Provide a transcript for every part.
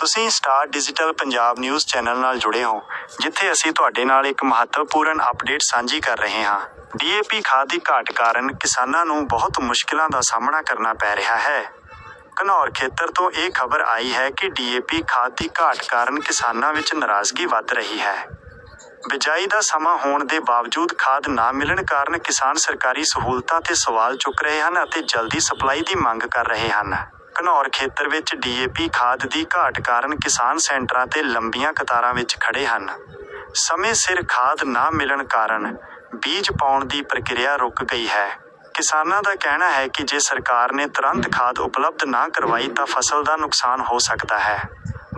ਤੁਸੀਂ star digital Punjab news channel ਨਾਲ ਜੁੜੇ ਹੋ, ਜਿੱਥੇ ਅਸੀਂ ਤੁਹਾਡੇ ਨਾਲ ਇੱਕ ਮਹੱਤਵਪੂਰਨ ਅਪਡੇਟ ਸਾਂਝੀ ਕਰ ਰਹੇ ਹਾਂ। ਡੀਏਪੀ ਖਾਦ ਦੀ ਘਾਟ ਕਾਰਨ ਕਿਸਾਨਾਂ ਨੂੰ ਬਹੁਤ ਮੁਸ਼ਕਲਾਂ ਦਾ ਸਾਹਮਣਾ ਕਰਨਾ ਪੈ ਰਿਹਾ ਹੈ। ਘਨੌਰ ਖੇਤਰ ਤੋਂ ਇਹ ਖਬਰ ਆਈ ਹੈ ਕਿ ਡੀਏਪੀ ਖਾਦ ਦੀ ਘਾਟ ਕਾਰਨ ਕਿਸਾਨਾਂ ਵਿੱਚ ਨਾਰਾਜ਼ਗੀ ਵੱਧ ਰਹੀ ਹੈ। ਬਿਜਾਈ ਦਾ ਸਮਾਂ ਹੋਣ ਦੇ ਬਾਵਜੂਦ ਖਾਦ ਨਾ ਮਿਲਣ ਕਾਰਨ ਕਿਸਾਨ ਸਰਕਾਰੀ ਸਹੂਲਤਾਂ ਤੇ ਸਵਾਲ ਚੁੱਕ ਰਹੇ ਹਨ ਅਤੇ ਜਲਦੀ ਸਪਲਾਈ ਦੀ ਮੰਗ ਕਰ ਰਹੇ ਹਨ। ਘਨੌਰ ਖੇਤਰ ਵਿੱਚ ਡੀਏਪੀ ਖਾਦ ਦੀ ਘਾਟ ਕਾਰਨ ਕਿਸਾਨ ਸੈਂਟਰਾਂ ਤੇ ਲੰਬੀਆਂ ਕਤਾਰਾਂ ਵਿੱਚ ਖੜੇ ਹਨ। ਸਮੇਂ ਸਿਰ ਖਾਦ ਨਾ ਮਿਲਣ ਕਾਰਨ ਬੀਜ ਪਾਉਣ ਦੀ ਪ੍ਰਕਿਰਿਆ ਰੁਕ ਗਈ ਹੈ। ਕਿਸਾਨਾਂ ਦਾ ਕਹਿਣਾ ਹੈ ਕਿ ਜੇ ਸਰਕਾਰ ਨੇ ਤੁਰੰਤ ਖਾਦ ਉਪਲਬਧ ਨਾ ਕਰਵਾਈ ਤਾਂ ਫਸਲ ਦਾ ਨੁਕਸਾਨ ਹੋ ਸਕਦਾ ਹੈ।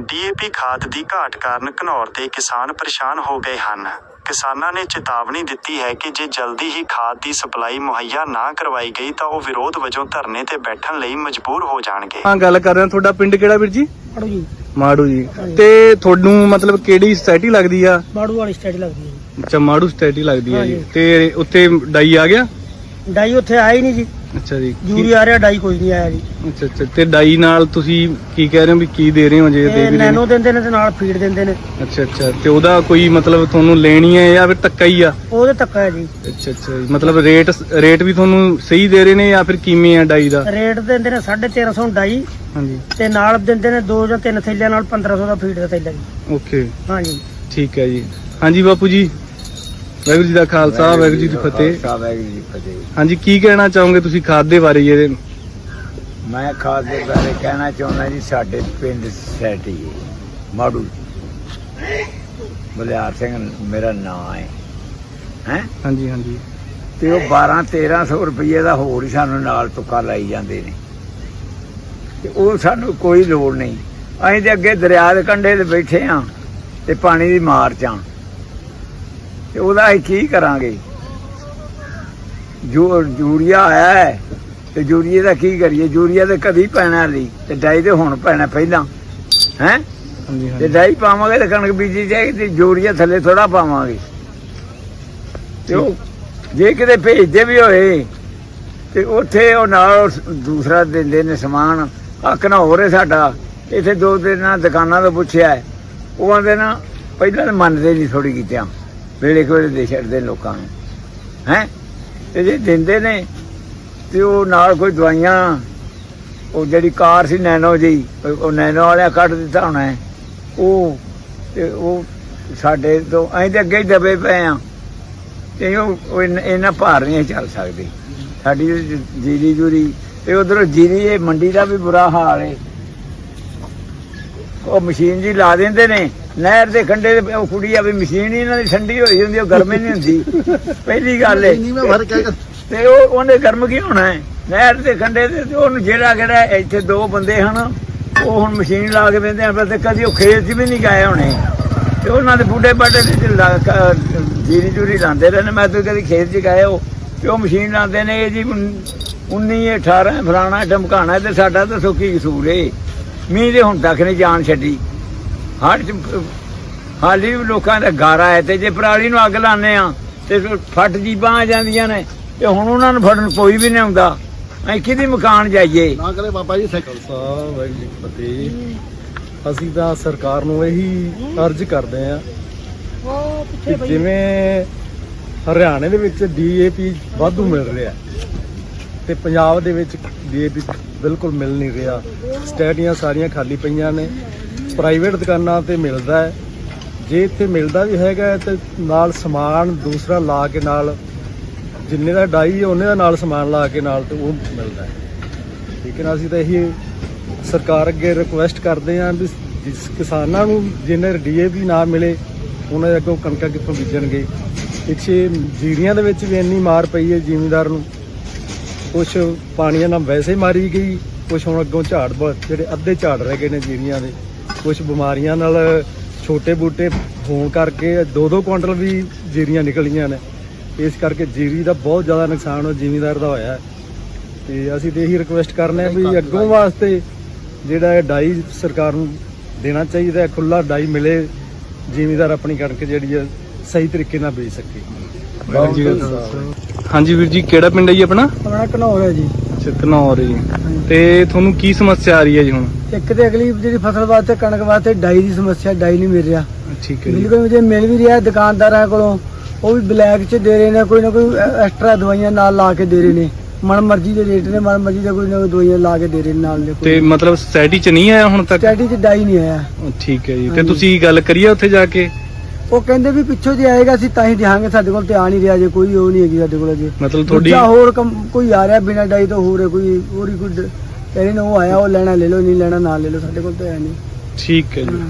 ਡੀਏਪੀ ਖਾਦ ਦੀ ਘਾਟ ਕਾਰਨ ਘਨੌਰ ਦੇ ਕਿਸਾਨ ਪਰੇਸ਼ਾਨ ਹੋ ਗਏ ਹਨ। ਕਿਸਾਨਾਂ ਨੇ ਚੇਤਾਵਨੀ ਦਿੱਤੀ ਹੈ ਕਿ ਜੇ ਜਲਦੀ ਹੀ ਖਾਦ ਦੀ ਸਪਲਾਈ ਮੁਹੱਈਆ ਨਾ ਕਰਵਾਈ ਗਈ ਤਾਂ ਉਹ ਵਿਰੋਧ ਵਜੋਂ ਧਰਨੇ ਤੇ ਬੈਠਣ ਲਈ ਮਜਬੂਰ ਹੋ ਜਾਣਗੇ। ਹਾਂ ਗੱਲ ਕਰ ਰਹੇ ਹਾਂ ਤੁਹਾਡਾ ਪਿੰਡ ਕਿਹੜਾ ਵੀਰ ਜੀ? ਮਾੜੂ ਜੀ। ਮਾੜੂ ਜੀ। ਹਾਂਜੀ। ਤੇ ਤੁਹਾਨੂੰ ਮਤਲਬ ਕਿਹੜੀ ਸੋਸਾਇਟੀ ਲੱਗਦੀ ਆ? ਮਾੜੂ ਵਾਲੀ ਸਟੇਜ ਲੱਗਦੀ ਹੈ ਅੱਛਾ ਮਾੜੂ ਸੋਸਾਇਟੀ ਲੱਗਦੀ ਆ ਜੀ। ਤੇ ਉੱਥੇ ਡਾਈ ਆ ਗਿਆ। ਡਾਈ ਉੱਥੇ ਆਇਆ ਹੀ ਨਹੀਂ ਜੀ। ਅੱਛਾ ਜੀ। ਜੂਰੀ ਆ ਰਿਹਾ ਡਾਈ ਕੋਈ ਨਹੀਂ ਆਇਆ ਜੀ। ਅੱਛਾ ਅੱਛਾ। ਤੇ ਡਾਈ ਨਾਲ ਤੁਸੀਂ ਕੀ ਕਹਿ ਰਹੇ ਹੋ ਵੀ ਕੀ ਦੇ ਰਹੇ ਹੋ ਜੇ ਦੇ ਇਹ ਵੀ ਰਹੇ ਨੈਨੋ ਹੋ? ਦਿੰਦੇ ਨੇ ਤੇ ਨਾਲ ਫੀਡ ਦਿੰਦੇ ਨੇ। ਅੱਛਾ ਅੱਛਾ। ਤੇ ਉਹਦਾ ਕੋਈ ਮਤਲਬ ਤੁਹਾਨੂੰ ਲੈਣੀ ਹੈ ਜਾਂ ਫਿਰ ਧੱਕਾ ਹੀ ਆ? ਉਹਦੇ ਹੈ ਜੀ। ਅੱਛਾ ਅੱਛਾ ਜੀ। ਮਤਲਬ ਰੇਟ ਰੇਟ ਵੀ ਤੁਹਾਨੂੰ ਸਹੀ ਦੇ ਰਹੇ ਨੇ ਜਾਂ ਫਿਰ ਕਿਵੇਂ ਆ ਡਾਈ ਦਾ? ਰੇਟ ਦਿੰਦੇ ਨੇ 1350 ਡਾਈ। ਹਾਂਜੀ। ਤੇ ਨਾਲ ਦਿੰਦੇ ਨੇ ਦੋ ਜਾਂ ਤਿੰਨ ਥੈਲਿਆਂ ਨਾਲ 1500 ਦਾ ਫੀਡ ਦਾ ਥੈਲਾ ਜੀ। ਓਕੇ। ਹਾਂਜੀ। ਠੀਕ ਹੈ ਜੀ। ਹਾਂਜੀ ਬਾਪੂ ਜੀ ਵਾਹਿਗੁਰੂ ਜੀ ਦਾ ਖਾਲਸਾ ਵਾਹਿਗੁਰੂ ਜੀ ਦੀ ਫਤਿਹ। ਖਾਲਸਾ, ਵਾਹਿਗੁਰੂ ਜੀ ਦੀ ਫਤਿਹ। ਹਾਂਜੀ ਕੀ ਕਹਿਣਾ ਚਾਹੋਗੇ ਤੁਸੀਂ ਖਾਦ ਦੇ ਬਾਰੇ ਇਹਦੇ? ਮੈਂ ਖਾਦ ਦੇ ਬਾਰੇ ਕਹਿਣਾ ਚਾਹੁੰਦਾ ਜੀ ਸਾਡੇ ਪਿੰਡ ਸੈਟੀ ਮਾੜੂ। ਬਲਿਆਰ ਸਿੰਘ ਮੇਰਾ ਨਾਮ ਹੈ। ਹੈ? ਹਾਂਜੀ ਹਾਂਜੀ। ਤੇ ਉਹ 12 1300 ਰੁਪਏ ਦਾ ਹੋਰ ਹੀ ਸਾਨੂੰ ਨਾਲ ਤੁੱਕਾ ਲਾਈ ਜਾਂਦੇ ਨੇ। ਤੇ ਉਹ ਸਾਨੂੰ ਕੋਈ ਲੋੜ ਨਹੀਂ। ਅਸੀਂ ਤੇ ਅੱਗੇ ਦਰਿਆ ਦੇ ਕੰਢੇ ਤੇ ਬੈਠੇ ਆ ਤੇ ਪਾਣੀ ਦੀ ਮਾਰ ਚ ਆਂ। ਤੇ ਉਹਦਾ ਅਸੀਂ ਕੀ ਕਰਾਂਗੇ? ਜੋ ਆਇਆ ਹੈ ਤੇ ਯੂਰੀਏ ਦਾ ਕੀ ਕਰੀਏ? ਯੂਰੀਆ ਤੇ ਕਦੀ ਪੈਣਾ ਨਹੀਂ ਤੇ ਡਾਈ ਤੇ ਹੁਣ ਪੈਣਾ ਪਹਿਲਾਂ ਹੈ? ਤੇ ਡਾਈ ਪਾਵਾਂਗੇ ਤੇ ਕਣਕ ਬੀਜੀ ਜਾਏਗੀ ਤੇ ਯੂਰੀਆ ਥੱਲੇ ਥੋੜਾ ਪਾਵਾਂਗੇ। ਤੇ ਉਹ ਜੇ ਕਿਤੇ ਭੇਜਦੇ ਵੀ ਹੋਏ ਤੇ ਉੱਥੇ ਉਹ ਨਾਲ ਦੂਸਰਾ ਦਿੰਦੇ ਨੇ ਸਮਾਨ ਹੱਕ ਨਾ ਹੋ ਰਿਹਾ ਸਾਡਾ। ਇੱਥੇ ਦੋ ਦਿਨਾਂ ਦੁਕਾਨਾਂ ਤੋਂ ਪੁੱਛਿਆ। ਉਹ ਆਂਦੇ ਨਾ ਪਹਿਲਾਂ ਤਾਂ ਮੰਨਦੇ ਨਹੀਂ ਥੋੜੀ ਕੀਤਿਆਂ ਵੇਲੇ ਕੋਲੇ ਦੇ ਛੱਡਦੇ ਲੋਕਾਂ ਨੂੰ। ਹੈ? ਤੇ ਜੇ ਦਿੰਦੇ ਨੇ, ਤੇ ਉਹ ਨਾਲ ਕੋਈ ਦਵਾਈਆਂ, ਉਹ ਜਿਹੜੀ ਕਾਰ ਸੀ ਨੈਨੋ ਜੀ ਉਹ ਨੈਨੋ ਵਾਲਿਆ ਕੱਢ ਦਿੱਤਾ ਹੋਣਾ ਹੈ। ਉਹ, ਤੇ ਉਹ ਸਾਡੇ ਤੋਂ ਅਸੀਂ ਤੇ ਅੱਗੇ ਹੀ ਦਬੇ ਪਏ ਆ ਤੇ ਉਹ ਉਹ ਇੰਨਾ ਭਾਰ ਨਹੀਂ ਚੱਲ ਸਕਦੇ। ਸਾਡੀ ਜੀਰੀ ਜੂਰੀ, ਤੇ ਉਧਰੋਂ ਜੀਰੀ, ਇਹ ਮੰਡੀ ਦਾ ਵੀ ਬੁਰਾ ਹਾਲ ਹੈ। ਉਹ ਮਸ਼ੀਨ ਜੀ ਲਾ ਦਿੰਦੇ ਨੇ। ਨਹਿਰ ਦੇ ਕੰਢੇ ਤੇ ਉਹ ਕੁੜੀ ਆ ਵੀ ਮਸ਼ੀਨ ਹੀ ਇਹਨਾਂ ਦੀ ਠੰਡੀ ਹੋਈ ਹੁੰਦੀ ਉਹ ਗਰਮ ਹੀ ਨਹੀਂ ਹੁੰਦੀ। ਪਹਿਲੀ ਗੱਲ ਹੈ ਤੇ ਉਹ ਉਹਨੇ ਗਰਮ ਕੀ ਹੋਣਾ ਹੈ? ਨਹਿਰ ਦੇ ਕੰਢੇ ਤੇ ਉਹਨੂੰ ਜਿਹੜਾ ਕਿਹੜਾ ਇੱਥੇ ਦੋ ਬੰਦੇ ਹਨ ਉਹ ਹੁਣ ਮਸ਼ੀਨ ਲਾ ਕੇ ਬੰਦੇ ਆ ਤੇ ਕਦੀ ਉਹ ਖੇਤ 'ਚ ਵੀ ਨਹੀਂ ਗਏ ਹੋਣੇ। ਤੇ ਉਹਨਾਂ ਦੇ ਬੁੱਢੇ ਲਾ- ਕ- ਜੀਰੀ ਜੂਰੀ ਲਾਉਂਦੇ ਰਹੇ ਨੇ। ਮੈਂ ਤਾਂ ਕਦੀ ਖੇਤ 'ਚ ਗਏ ਉਹ ਤੇ ਉਹ ਮਸ਼ੀਨ ਲਾਉਂਦੇ ਨੇ ਇਹ ਜੀ 19 18 ਫਲਾਣਾ ਢਮਕਾਣਾ ਤੇ ਸਾਡਾ ਤਾਂ ਸੁੱਕੀ ਕਸੂਰ ਏ। ਮੀਂਹ ਦੇ ਹੁਣ ਤੱਕ ਨਹੀਂ ਜਾਨ ਛੱਡੀ। ਹਰ ਹਾਲੀ ਵੀ ਲੋਕਾਂ ਦਾ ਗਾਰਾ ਹੈ ਤੇ ਜੇ ਪਰਾਲੀ ਨੂੰ ਅੱਗ ਲਾਉਂਦੇ ਆ ਤੇ ਫਿਰ ਫਟ ਜੀਬਾਂ ਆ ਜਾਂਦੀਆਂ ਨੇ ਤੇ ਹੁਣ ਉਹਨਾਂ ਨੂੰ ਫੜਨ ਕੋਈ ਵੀ ਨਹੀਂ ਆਉਂਦਾ। ਅਸੀਂ ਕਿਹਦੀ ਮਕਾਨ ਜਾਈਏ? ਨਾ ਕਰੇ ਬਾਬਾ ਜੀ ਸਾਈਕਲ ਸਾਹਿਬ ਵਾਹਿਗੁਰੂ ਫਤਿਹ। ਅਸੀਂ ਤਾਂ ਸਰਕਾਰ ਨੂੰ ਇਹੀ ਅਰਜ਼ ਕਰਦੇ ਆ ਜਿਵੇਂ ਹਰਿਆਣੇ ਦੇ ਵਿੱਚ ਡੀਏਪੀ ਵਾਧੂ ਮਿਲ ਰਿਹਾ ਤੇ ਪੰਜਾਬ ਦੇ ਵਿੱਚ ਡੀਏਪੀ ਬਿਲਕੁਲ ਮਿਲ ਨਹੀਂ ਰਿਹਾ। ਸਟੇਡੀਆਂ ਸਾਰੀਆਂ ਖਾਲੀ ਪਈਆਂ ਨੇ। ਪ੍ਰਾਈਵੇਟ ਦੁਕਾਨਾਂ ਤੇ ਮਿਲਦਾ ਹੈ। ਜੇ ਇੱਥੇ ਮਿਲਦਾ ਵੀ ਹੈਗਾ ਹੈ ਤੇ ਨਾਲ ਸਮਾਨ ਦੂਸਰਾ ਲਾ ਕੇ ਨਾਲ ਜਿੰਨੇ ਦਾ ਡਾਈ ਹੈ, ਉਹਨੇ ਦਾ ਨਾਲ ਸਮਾਨ ਲਾ ਕੇ ਨਾਲ ਤੇ ਉਹ ਮਿਲਦਾ ਹੈ। ਠੀਕ ਹੈ ਨਾ ਅਸੀਂ ਤਾਂ ਇਹੀ ਸਰਕਾਰ ਅੱਗੇ ਰਿਕੁਐਸਟ ਕਰਦੇ ਹਾਂ ਵੀ ਜਿਸ ਕਿਸਾਨਾਂ ਨੂੰ ਜਿਹਨੇ ਡੀਏਪੀ ਨਾ ਮਿਲੇ, ਉਹਨਾਂ ਦੇ ਅੱਗੋਂ ਕਣਕਾਂ ਕਿੱਥੋਂ ਬੀਜਣਗੇ? ਪਿੱਛੇ ਜੀਰੀਆਂ ਦੇ ਵਿੱਚ ਵੀ ਇੰਨੀ ਮਾਰ ਪਈ ਹੈ ਜ਼ਿਮੀਂਦਾਰ ਨੂੰ। ਕੁਛ ਪਾਣੀਆਂ ਨਾਲ ਵੈਸੇ ਮਾਰੀ ਗਈ, ਕੁਛ ਹੁਣ ਅੱਗੋਂ ਝਾੜ ਜਿਹੜੇ ਅੱਧੇ ਝਾੜ ਰਹਿ ਗਏ ਨੇ ਜੀਰੀਆਂ ਦੇ। ਕੁਛ ਬਿਮਾਰੀਆਂ ਨਾਲ ਛੋਟੇ ਬੂਟੇ ਹੋਣ ਕਰਕੇ 2-2 ਕੁਇੰਟਲ ਵੀ ਜੀਰੀਆਂ ਨਿਕਲੀਆਂ ਨੇ। ਇਸ ਕਰਕੇ ਜੀਰੀ ਦਾ ਬਹੁਤ ਜ਼ਿਆਦਾ ਨੁਕਸਾਨ ਉਹ ਜ਼ਿਮੀਂਦਾਰ ਦਾ ਹੋਇਆ ਹੈ। ਤੇ ਅਸੀਂ ਤੇ ਇਹੀ ਰਿਕੁਐਸਟ ਕਰਨੇ ਆ ਵੀ ਅੱਗੋਂ ਵਾਸਤੇ ਜਿਹੜਾ ਇਹ ਡਾਈ ਸਰਕਾਰ ਨੂੰ ਦੇਣਾ ਚਾਹੀਦਾ ਹੈ ਖੁੱਲਾ ਡਾਈ ਮਿਲੇ ਜ਼ਿਮੀਂਦਾਰ ਆਪਣੀ ਕਣਕ ਜਿਹੜੀ ਹੈ ਸਹੀ ਤਰੀਕੇ ਨਾਲ ਵੇਚ ਸਕੇ। ਹਾਂਜੀ ਵੀਰ ਜੀ ਕਿਹੜਾ ਪਿੰਡ ਹੈ ਜੀ ਆਪਣਾ? ਆਪਣਾ ਘਨੌਰ ਹੈ ਜੀ। ਚਤਨੌਰ ਜੀ ਤੇ ਤੁਹਾਨੂੰ ਕੀ ਸਮੱਸਿਆ ਆ ਰਹੀ ਹੈ ਜੀ ਹੁਣ? ਇੱਕ ਤੇ ਅਗਲੀ ਜਿਹੜੀ ਫਸਲ ਵਾਸਤੇ ਕਣਕ ਵਾਸਤੇ ਡਾਈ ਦੀ ਸਮੱਸਿਆ ਡਾਈ ਨਹੀਂ ਮਿਲ ਰਿਹਾ। ਠੀਕ ਹੈ ਜੀ। ਬਿਲਕੁਲ ਜੇ ਮਿਲ ਵੀ ਰਿਹਾ ਦੁਕਾਨਦਾਰਾਂ ਕੋਲੋਂ ਉਹ ਵੀ ਬਲੈਕ 'ਚ ਦੇ ਰਹੇ ਨੇ ਕੋਈ ਨਾ ਕੋਈ ਐਕਸਟਰਾ ਦਵਾਈਆਂ ਨਾਲ ਲਾ ਕੇ ਦੇ ਰਹੇ ਨੇ। ਮਨ ਮਰਜ਼ੀ ਦੇ ਰੇਟ ਨੇ ਮਨ ਮਰਜ਼ੀ ਦੇ ਕੋਈ ਨਾ ਕੋਈ ਦਵਾਈਆਂ ਲਾ ਕੇ ਦੇ ਰਹੇ ਨੇ ਨਾਲ ਦੇ ਤੇ ਮਤਲਬ ਸੋਸਾਇਟੀ ਚ ਨਹੀਂ ਆਇਆ ਹੁਣ ਤੱਕ? ਸਟੈਡੀ 'ਚ ਡਾਈ ਨਹੀਂ ਆਇਆ। ਠੀਕ ਹੈ ਜੀ। ਤੇ ਹਾਂਜੀ। ਤੁਸੀਂ ਗੱਲ ਕਰੀਏ ਉੱਥੇ ਜਾ ਕੇ? ਉਹ ਕਹਿੰਦੇ ਵੀ ਪਿੱਛੋਂ ਜੇ ਆਏਗਾ ਅਸੀਂ ਤਾਂ ਹੀ ਦਿਹਾਂਗੇ ਸਾਡੇ ਕੋਲ ਤੇ ਆ ਨਹੀਂ ਰਿਹਾ ਜੇ ਕੋਈ ਉਹ ਨਹੀਂ ਹੈਗੀ ਸਾਡੇ ਕੋਲ ਅਜੇ। ਮਤਲਬ ਤੁਹਾਡੀ ਦੂਜਾ ਹੋਰ ਕੰਮ- ਕੋਈ ਆ ਰਿਹਾ ਬਿਨਾਂ ਡਾਈ ਤੋਂ ਹੋਰ ਹੈ ਕੋਈ ਹੋਰ ਹੀ ਕੋਈ ਡ- ਕਹਿ ਰਹੇ ਨੇ ਉਹ ਆਇਆ ਉਹ ਲੈਣਾ ਲੈ ਲਓ ਨਹੀਂ ਲੈਣਾ ਨਾ ਲੈ ਲਓ ਸਾਡੇ ਕੋਲ ਤਾਂ ਹੈ ਨਹੀਂ। ਠੀਕ ਹੈ ਜੀ।